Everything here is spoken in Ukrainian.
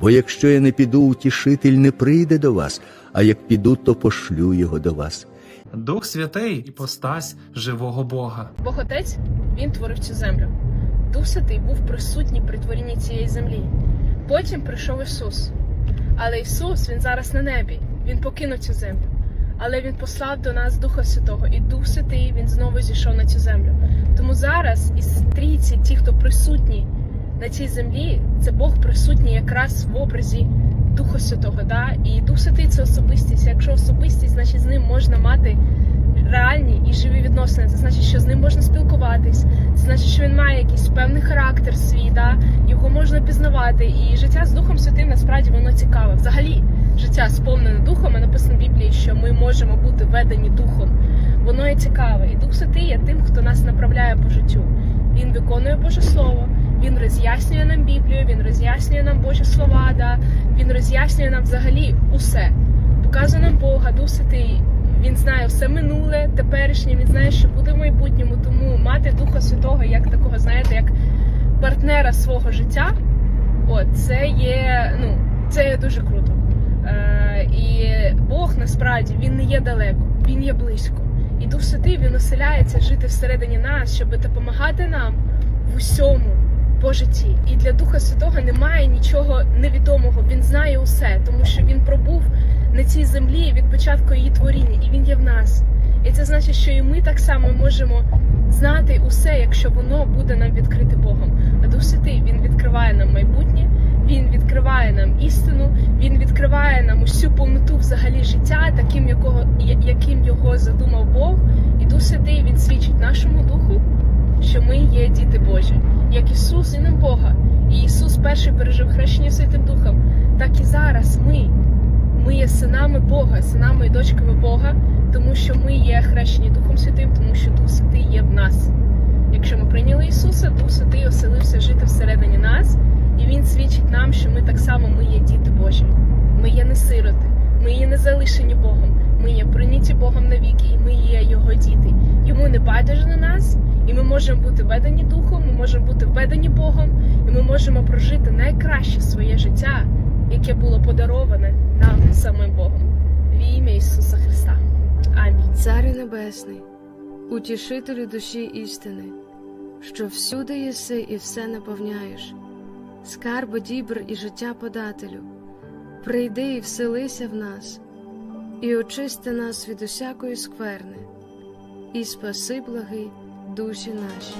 Бо якщо я не піду, утішитель не прийде до вас, а як піду, то пошлю його до вас. Дух Святий іпостась живого Бога. Бог Отець він творив цю землю. Дух Святий був присутній при творінні цієї землі. Потім прийшов Ісус. Але Ісус він зараз на небі. Він покинув цю землю. Але Він послав до нас Духа Святого, і Дух Святий він знову зійшов на цю землю. Тому зараз із трійці, ті, хто присутні на цій землі, це Бог присутній якраз в образі Духа Святого. Да? І Дух Святий це особистість. Якщо особистість, значить з ним можна мати реальні і живі відносини. Це значить, що з ним можна спілкуватись. Це значить, що він має якийсь певний характер свій, да? його можна пізнавати. І життя з Духом Святим насправді воно цікаве. Взагалі, життя сповнене духом, а написано в Біблії, що ми можемо бути ведені духом. Воно є цікаве. І Дух Святий є тим, хто нас направляє по життю. Він виконує Боже Слово, він роз'яснює нам Біблію, він роз'яснює нам Божі слова, да? він роз'яснює нам взагалі усе. Показує нам Бога, Дух. Він знає все минуле, теперішнє, він знає, що буде в майбутньому. Тому мати Духа Святого як такого, знаєте, як партнера свого життя, от це є, ну, це є дуже круто. Е, і Бог насправді він не є далеко, він є близько. І Дух Святий він оселяється жити всередині нас, щоб допомагати нам в усьому по житті. І для Духа Святого немає нічого невідомого. Він знає усе, тому що він пробув на цій землі від початку її творіння, і він є в нас. І це значить, що і ми так само можемо знати усе, якщо воно буде нам відкрите Богом. А Дух Святий він відкриває нам майбутнє, він відкриває нам істину, він відкриває нам усю повноту взагалі життя, таким, якого яким його задумав Бог. І Дух Святий він свідчить нашому духу, що ми є діти Божі, як Ісус сином Бога. І Ісус перший пережив хрещення Святим Духом, так і зараз ми. Ми є синами Бога, синами і дочками Бога, тому що ми є хрещені Духом Святим, тому що Дух Святий є в нас. Якщо ми прийняли Ісуса, Дух Святий оселився жити всередині нас, і Він свідчить нам, що ми так само ми є діти Божі. Ми є не сироти, ми є не залишені Богом, ми є прийняті Богом навіки, і ми є Його діти. Йому не байдуже на нас, і можемо бути ведені Духом, ми можемо бути ведені Богом, і ми можемо прожити найкраще своє життя, яке було подароване нам самим Богом. В ім'я Ісуса Христа. Амінь. Царю Небесний, утішителю душі істини, що всюди єси і все наповняєш, скарби дібр і життя подателю, прийди і вселися в нас, і очисти нас від усякої скверни, і спаси благий душі наші.